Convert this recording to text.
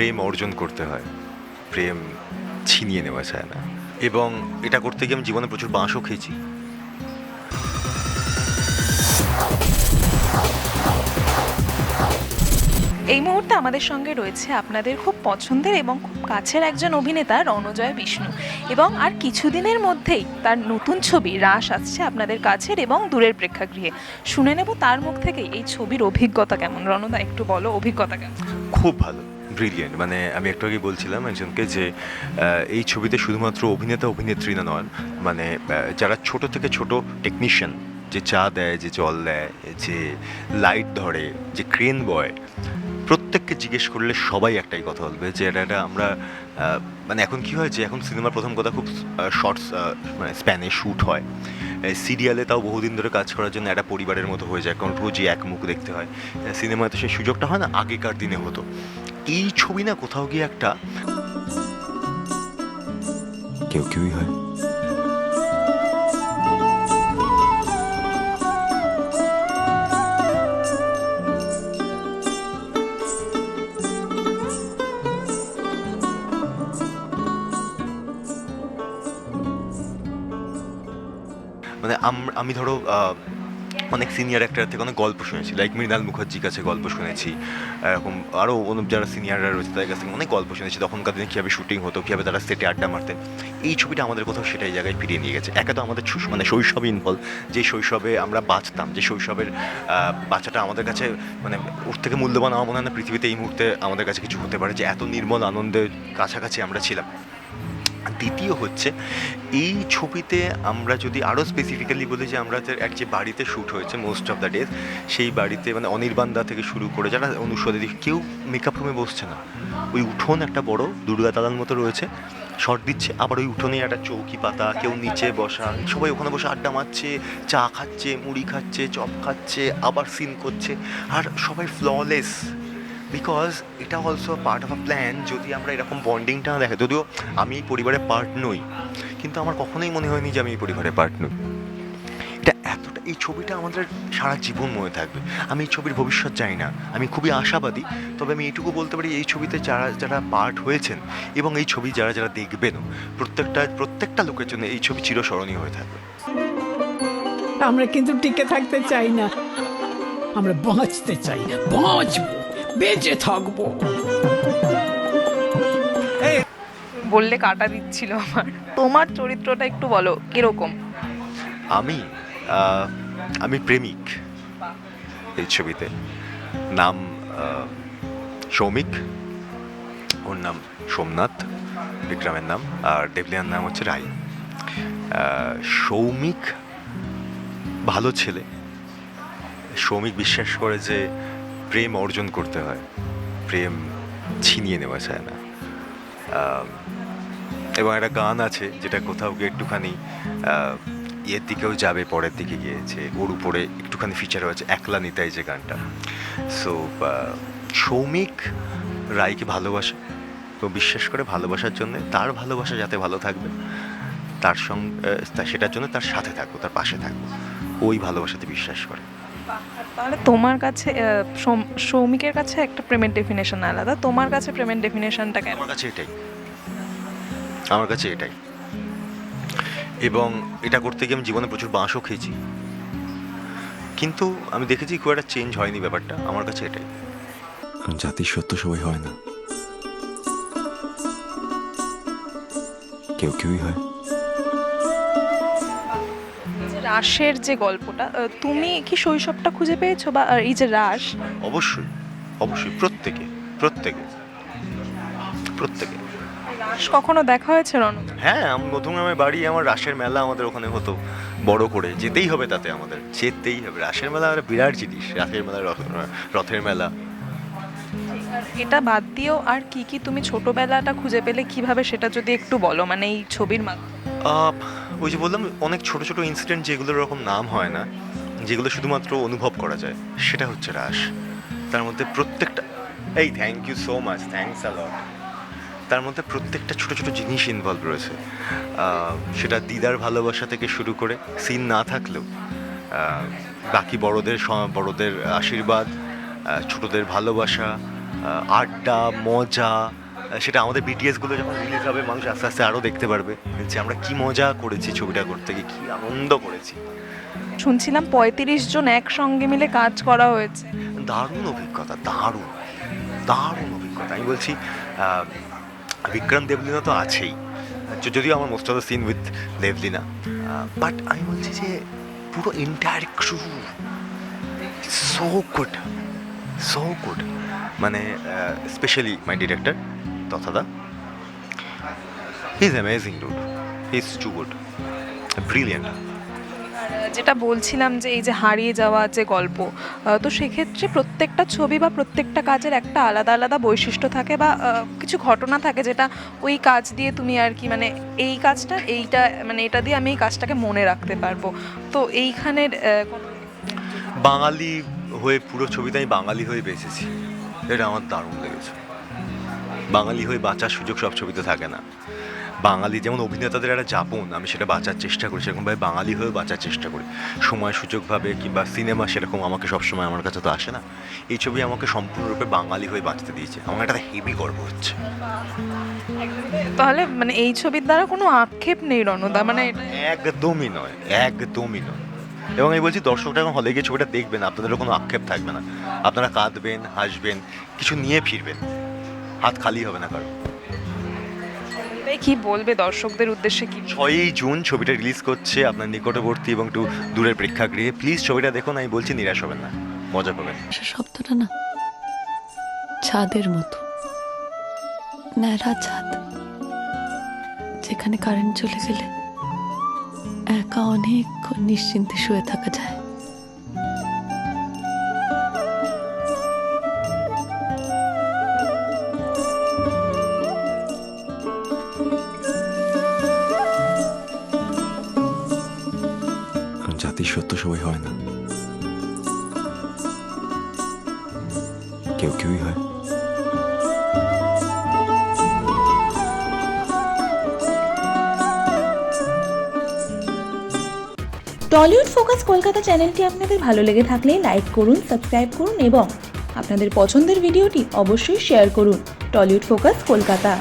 প্রেম অর্জন করতে হয়। প্রেম ছিনিয়ে নেওয়া যায় না। এবং এটা করতে গিয়ে আমি জীবনে প্রচুর বাঁশও খেয়েছি। এই মুহূর্তে আমাদের সঙ্গে রয়েছে আপনাদের খুব পছন্দের এবং খুব কাছের একজন অভিনেতা রণজয় বিষ্ণু। এবং আর কিছুদিনের মধ্যেই তার নতুন ছবি রাস আসছে আপনাদের কাছের এবং দূরের প্রেক্ষাগৃহে। শুনে নেব তার মুখ থেকেই এই ছবির অভিজ্ঞতা কেমন। রণদা একটু বলো অভিজ্ঞতা কেমন? খুব ভালো। ব্রিলিয়েন্ট মানে আমি একটু আগে বলছিলাম একজনকে যে এই ছবিতে শুধুমাত্র অভিনেতা, অভিনেত্রী না নন মানে যারা ছোট থেকে ছোট টেকনিশিয়ান যে চা দেয়, যে জল দেয়, যে লাইট ধরে, যে ক্রেন বয়, প্রত্যেককে জিজ্ঞেস করলে সবাই একটাই কথা বলবে যে, এটা এটা আমরা মানে এখন কি হয় যে, এখন সিনেমার প্রথম কথা খুব শর্টস মানে স্প্যানে শ্যুট হয়। সিরিয়ালে তাও বহুদিন ধরে কাজ করার জন্য একটা পরিবারের মতো হয়ে যায়, কারণ রোজই এক মুখ দেখতে হয়। সিনেমাতে সেই সুযোগটা হয় না, আগেকার দিনে হতো। এই ছবি না কোথাও গিয়ে একটা কেউ কেউই হয়। মানে আম- আমি ধরো আহ, অনেক সিনিয়র অ্যাক্টর থেকে অনেক গল্প শুনেছি। লাইক মৃণাল মুখার্জির কাছে গল্প শুনেছি। এরকম আরও যারা সিনিয়ররা রয়েছে, তাদের কাছ থেকে অনেক গল্প শুনেছি। তখনকার দিনে কীভাবে শুটিং হতো, কীভাবে তারা সেটে আড্ডা মারতেন। এই ছবিটা আমাদের কোথাও সেটাই জায়গায় ফিরিয়ে নিয়ে গেছে। একে তো আমাদের মানে শৈশবে ইনভলভ যে শৈশবে আমরা বাঁচতাম, যে শৈশবের বাচ্চাটা আমাদের কাছে মানে ওর থেকে মূল্যবান আমার মনে হয় না পৃথিবীতে এই মুহূর্তে আমাদের কাছে কিছু হতে পারে। যে এত নির্মল আনন্দের কাছাকাছি আমরা ছিলাম। দ্বিতীয় হচ্ছে, এই ছবিতে আমরা যদি আরও স্পেসিফিক্যালি বলি যে আমরা এক যে বাড়িতে শ্যুট হয়েছে মোস্ট অফ দ্য ডেজ সেই বাড়িতে মানে অনির্বাণদা থেকে শুরু করে যারা অনুষ্কা দিদি কেউ মেকআপ রুমে বসছে না। ওই উঠোন একটা বড়, দুর্গা দালান মতো রয়েছে। শর্ট দিচ্ছে, আবার ওই উঠোনে একটা চৌকি পাতা, কেউ নিচে বসা, সবাই ওখানে বসে আড্ডা মারছে, চা খাচ্ছে, মুড়ি খাচ্ছে, চপ খাচ্ছে, আবার সিন করছে। আর সবাই ফ্ললেস বিকজ এটা also part of a plan যদি আমরা এরকম বন্ডিংটা দেখে, যদিও আমি এই পরিবারের পার্ট নই, কিন্তু আমার কখনোই মনে হয়নি যে আমি এই পরিবারের পার্ট নই। এটা এতটা এই ছবিটা আমাদের সারা জীবন মনে থাকবে। আমি এই ছবির ভবিষ্যৎ জানি না। আমি খুবই আশাবাদী, তবে আমি এইটুকু বলতে পারি, এই ছবিতে যারা যারা পার্ট হয়েছেন, এবং এই ছবি যারা যারা দেখবেনও প্রত্যেকটা প্রত্যেকটা লোকের জন্য এই ছবি চিরস্মরণীয় হয়ে থাকবে। আমরা কিন্তু টিকে থাকতে চাই না। আমরা বাঁচতে চাই না। বাঁচবো। বেঁচে থাকব। বললে কাটা দিচ্ছিল আমার। তোমার চরিত্রটা একটু বলো কীরকম? আমি আমি প্রেমিক এই ছবিতে। নাম সৌমিক ওর নাম সোমনাথ বিক্রমের নাম আর দেবলিয়ার নাম হচ্ছে রাই। সৌমিক ভালো ছেলে। সৌমিক বিশ্বাস করে যে প্রেম অর্জন করতে হয়। প্রেম ছিনিয়ে নেওয়া যায় না। এবং একটা গান আছে যেটা কোথাও গিয়ে একটুখানি ইয়ের দিকেও যাবে, পরের দিকে গিয়েছে ওর উপরে একটুখানি ফিচার হয়েছে, একলা নিতাই যে গানটা। সো সৌমিক রায়কে ভালোবাসে। তো বিশ্বাস করে ভালোবাসার জন্য তার ভালোবাসা যাতে ভালো থাকবে, তার সঙ্গে সেটার জন্য তার সাথে থাকব, তার পাশে থাকব। ওই ভালোবাসাতে বিশ্বাস করে। তাহলে তোমার কাছে সৌমিকের কাছে একটা প্রেমের ডেফিনেশন আলাদা। তোমার কাছে প্রেমের ডেফিনেশনটা কেন আমার কাছে এটাই। আমার কাছে এটাই। এবং এটা করতে গিয়ে আমি জীবনে প্রচুর বাঁশও খেয়েছি। কিন্তু আমি দেখেছি খুব একটা চেঞ্জ হয়নি ব্যাপারটা। আমার কাছে এটাই। কারণ জাতির সত্য সবাই হয় না। কেউ কেউই হয়। রাসের যে গল্পটা তুমি কি শৈশবটা খুঁজে পেয়েছ বা এই যে রাস অবশ্যই অবশ্যই প্রত্যেকে প্রত্যেকে প্রত্যেকে। রাস কখনো দেখা হয়েছে রণ হ্যাঁ আমি মধুগ্রামের বাড়ি আমার রাসের মেলা আমাদের ওখানে হতো বড় করে যেতেই হবে তাতে আমাদের যেতেই হবে। রাসের মেলা একটা বিরাট জিনিস রাসের মেলা রথ- রথের মেলা। এটা বাদ দিয়েও আর কি কি তুমি ছোটবেলাটা খুঁজে পেলে? কীভাবে সেটা যদি একটু বলো মানে এই ছবির মাধ্যমে। ওই যে বললাম, অনেক ছোট ছোট ইনসিডেন্ট যেগুলোর এরকম নাম হয় না, যেগুলো শুধুমাত্র অনুভব করা যায়, সেটা হচ্ছে রাস তার মধ্যে প্রত্যেকটা, এই thank you so much thanks a lot তার মধ্যে প্রত্যেকটা ছোট ছোট জিনিস ইনভলভ রয়েছে। সেটা দিদার ভালোবাসা থেকে শুরু করে সিন না থাকলেও বাকি বড়দের বড়দের আশীর্বাদ ছোটদের ভালোবাসা আড্ডা, মজা সেটা আমাদের বিটিএসগুলো যখন রিলিজ হবে মানুষ আস্তে আস্তে আরও দেখতে পারবে যে আমরা কি মজা করেছি ছবিটা করতে গিয়ে কী আনন্দ করেছি। শুনছিলাম পঁয়ত্রিশ জন একসঙ্গে মিলে কাজ করা হয়েছে। দারুণ অভিজ্ঞতা দারুণ দারুণ অভিজ্ঞতা। আমি বলছি বিক্রম দেবলিনা তো আছেই। যদিও আমার most of the scene with Debolina but আমি বলছি যে পুরো entire crew so good so good মানে specially my director তথাদা he is amazing dude he is too good brilliant যেটা বলছিলাম যে এই যে হারিয়ে যাওয়া যে গল্প তো সেক্ষেত্রে প্রত্যেকটা ছবি বা প্রত্যেকটা কাজের একটা আলাদা আলাদা বৈশিষ্ট্য থাকে বা কিছু ঘটনা থাকে যেটা ওই কাজ দিয়ে তুমি আর কি মানে এই কাজটা এইটা মানে এটা দিয়ে আমি এই কাজটাকে মনে রাখতে পারব। তো এইখানের বাঙালি হয়ে পুরো ছবিতে আমি বাঙালি হয়ে বেঁচেছি। এটা আমার দারুণ লেগেছে। বাঙালি হয়ে বাঁচার সুযোগ সব ছবিতে থাকে না। বাঙালি যেমন অভিনেতাদের একটা যাপন আমি সেটা বাঁচার চেষ্টা করি সেরকমভাবে বাঙালি হয়েও বাঁচার চেষ্টা করি। সময় সুযোগভাবে কিংবা সিনেমা সেরকম আমাকে সবসময় আমার কাছে তো আসে না। এই ছবি আমাকে সম্পূর্ণরূপে বাঙালি হয়ে বাঁচতে দিয়েছে। আমার একটা হেভি গর্ব হচ্ছে। তাহলে মানে এই ছবির দ্বারা কোনো আক্ষেপ নেই রণদা? মানে একদমই নয় একদমই নয়। এবং আমি বলছি দর্শকরা এখন হলে গিয়ে ছবিটা দেখবেন আপনাদেরও কোনো আক্ষেপ থাকবে না। আপনারা কাঁদবেন হাসবেন কিছু নিয়ে ফিরবেন। হাত খালি হবে না কারও। কি বলবে দর্শকদের উদ্দেশ্যে কি? ছয়ই জুন ছবিটা রিলিজ করছে আপনার নিকটবর্তী এবং একটু দূরের প্রেক্ষাগৃহে। প্লিজ ছবিটা দেখুন আমি বলছি নিরাশ হবেন না। মজা পাবেন। শব্দটা না ছাদের মতো। ন্যাড়া ছাদ যেখানে কারেন্ট চলে গেলে একা অনেকক্ষণ নিশ্চিন্তে শুয়ে থাকা যায়। জাতির সত্য সবাই হয় না। কেউ কেউই হয়। টলিউড ফোকাস কলকাতা চ্যানেলটি আপনাদের ভালো লেগে থাকলে লাইক করুন, সাবস্ক্রাইব করুন এবং আপনাদের পছন্দের ভিডিওটি অবশ্যই শেয়ার করুন টলিউড ফোকাস কলকাতা।